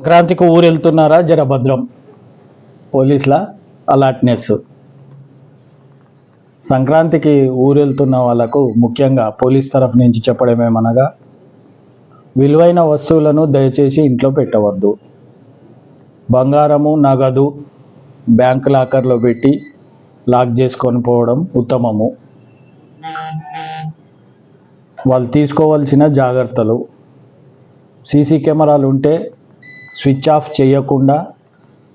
సంక్రాంతికి ఊరు వెళ్తున్నారా జర భద్రం పోలీసుల అలర్ట్నెస్ సంక్రాంతికి ఊరు వెళ్తున్న వాళ్ళకు ముఖ్యంగా పోలీస్ తరఫు నుంచి చెప్పడమేమనగా విలువైన వస్తువులను దయచేసి ఇంట్లో పెట్టవద్దు. బంగారము నగదు బ్యాంక్ లాకర్లో పెట్టి లాక్ చేసుకొని పోవడం ఉత్తమము. వాళ్ళు తీసుకోవాల్సిన జాగ్రత్తలు. సీసీ కెమెరాలు ఉంటే స్విచ్ ఆఫ్ చేయకుండా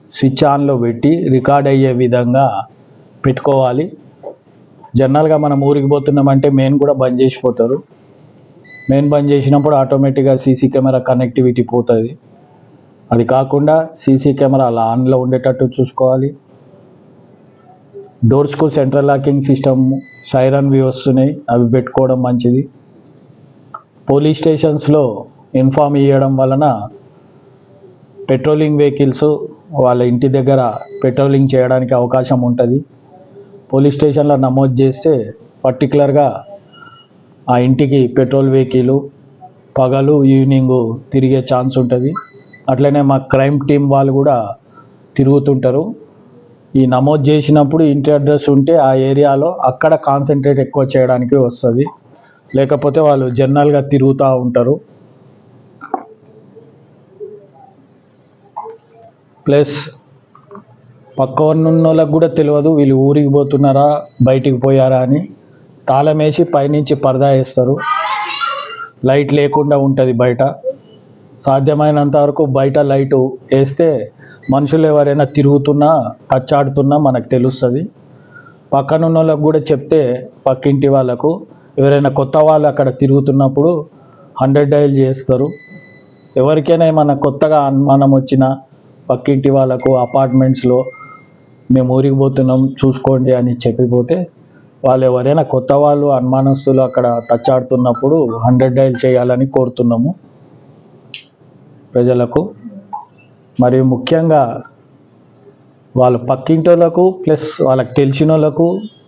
స్విచ్ ఆన్లో పెట్టి రికార్డ్ అయ్యే విధంగా పెట్టుకోవాలి. జనరల్గా మనం ఊరికి పోతున్నామంటే మెయిన్ కూడా బంద్ చేసిపోతారు మెయిన్ బంద్ చేసినప్పుడు ఆటోమేటిక్గా సీసీ కెమెరా కనెక్టివిటీ పోతుంది. అది కాకుండా సీసీ కెమెరా అలా ఆన్లో ఉండేటట్టు చూసుకోవాలి. డోర్స్కు సెంట్రల్ లాకింగ్ సిస్టమ్ సైరన్ వి వస్తున్నాయి. అవి పెట్టుకోవడం మంచిది. పోలీస్ స్టేషన్స్లో ఇన్ఫామ్ ఇవ్వడం వలన పెట్రోలింగ్ వెహికల్స్ వాళ్ళ ఇంటి దగ్గర పెట్రోలింగ్ చేయడానికి అవకాశం ఉంటుంది. పోలీస్ స్టేషన్లో నమోదు చేస్తే పర్టికులర్గా ఆ ఇంటికి పెట్రోల్ వెహికల్ పగలు ఈవినింగ్ తిరిగే ఛాన్స్ ఉంటుంది. అట్లనే మా క్రైమ్ టీం వాళ్ళు కూడా తిరుగుతుంటారు. ఈ నమోదు చేసినప్పుడు ఇంటి అడ్రస్ ఉంటే ఆ ఏరియాలో అక్కడ కాన్సన్ట్రేట్ ఎక్కువ చేయడానికి వస్తుంది. లేకపోతే వాళ్ళు జనరల్గా తిరుగుతూ ఉంటారు. ప్లస్ పక్క ఉన్న వాళ్ళకి కూడా తెలియదు వీళ్ళు ఊరికి పోతున్నారా బయటికి పోయారా అని. తాళం వేసి పైనుంచి పరదా వేస్తారు. లైట్ లేకుండా ఉంటుంది బయట. సాధ్యమైనంత వరకు బయట లైటు వేస్తే మనుషులు ఎవరైనా తిరుగుతున్నా కచ్చాడుతున్నా మనకు తెలుస్తుంది. పక్కనున్న వాళ్ళకు కూడా చెప్తే పక్కింటి వాళ్ళకు ఎవరైనా కొత్త వాళ్ళు అక్కడ తిరుగుతున్నప్పుడు హండ్రెడ్ డైల్ చేస్తారు. ఎవరికైనా ఏమైనా కొత్తగా అనుమానం వచ్చినా పక్కింటి వాళ్ళకు అపార్ట్మెంట్స్లో మేము ఊరికి పోతున్నాం చూసుకోండి అని చెప్పిపోతే వాళ్ళు ఎవరైనా కొత్త వాళ్ళు అనుమానస్తులు అక్కడ తచ్చాడుతున్నప్పుడు హండ్రెడ్ డైల్ చేయాలని కోరుతున్నాము ప్రజలకు. మరియు ముఖ్యంగా వాళ్ళు పక్కింటి వాళ్ళకు ప్లస్ వాళ్ళకి తెలిసిన వాళ్ళకు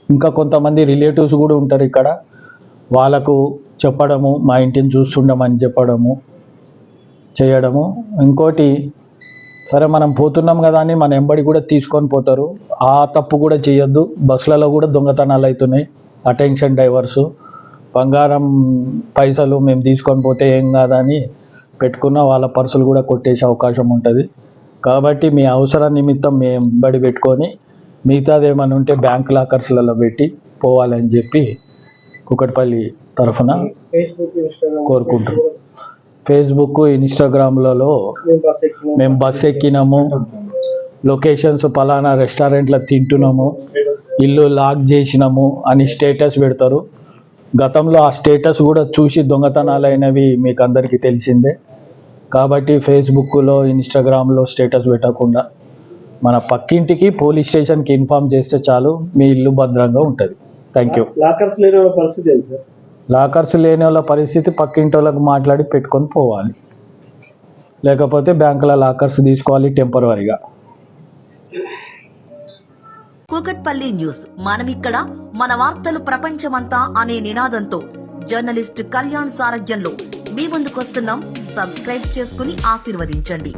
ఇంకా కొంతమంది రిలేటివ్స్ కూడా ఉంటారు ఇక్కడ. వాళ్ళకు చెప్పడము మా ఇంటిని చూస్తుండమని చెప్పడము చేయడము. ఇంకోటి సరే మనం పోతున్నాం కదా అని మన ఎంబడి కూడా తీసుకొని పోతారు. ఆ తప్పు కూడా చేయొద్దు. బస్సులలో కూడా దొంగతనాలు అవుతున్నాయి. Attention diverse. బంగారం పైసలు మేము తీసుకొని పోతే ఏం కాదని పెట్టుకున్న వాళ్ళ పర్సులు కూడా కొట్టేసే అవకాశం ఉంటుంది. కాబట్టి మీ అవసర నిమిత్తం మీ ఎంబడి పెట్టుకొని మిగతాది ఏమైనా ఉంటే బ్యాంక్ లాకర్స్లలో పెట్టి పోవాలని చెప్పి కుకట్పల్లి తరఫున కోరుకుంటున్నాం. ఫేస్బుక్ ఇన్స్టాగ్రామ్లలో మేము బస్ ఎక్కినాము. లొకేషన్స్ పలానా రెస్టారెంట్లో తింటున్నాము. ఇల్లు లాక్ చేసినాము అని స్టేటస్ పెడతారు. గతంలో ఆ స్టేటస్ కూడా చూసి దొంగతనాలు అయినవి మీకు అందరికీ తెలిసిందే. కాబట్టి ఫేస్బుక్లో ఇన్స్టాగ్రామ్లో స్టేటస్ పెట్టకుండా మన పక్కింటికి పోలీస్ స్టేషన్కి ఇన్ఫామ్ చేస్తే చాలు మీ ఇల్లు భద్రంగా ఉంటుంది. థ్యాంక్ యూ లాకర్స్ లేని పరిస్థితి లాకర్స్ లేని వాళ్ళ పరిస్థితి పక్కింటి వాళ్ళకి మాట్లాడి పెట్టుకొని పోవాలి. లేకపోతే బ్యాంకుల లాకర్స్ తీసుకోవాలి టెంపరీగా కూకట్పల్లి న్యూస్. ఇక్కడ మన వార్తలు ప్రపంచమంతా అనే నినాదంతో జర్నలిస్ట్ కళ్యాణ్ సారథ్యంలో మీ ముందుకొస్తున్నాం. సబ్స్క్రైబ్ చేసుకుని ఆశీర్వదించండి.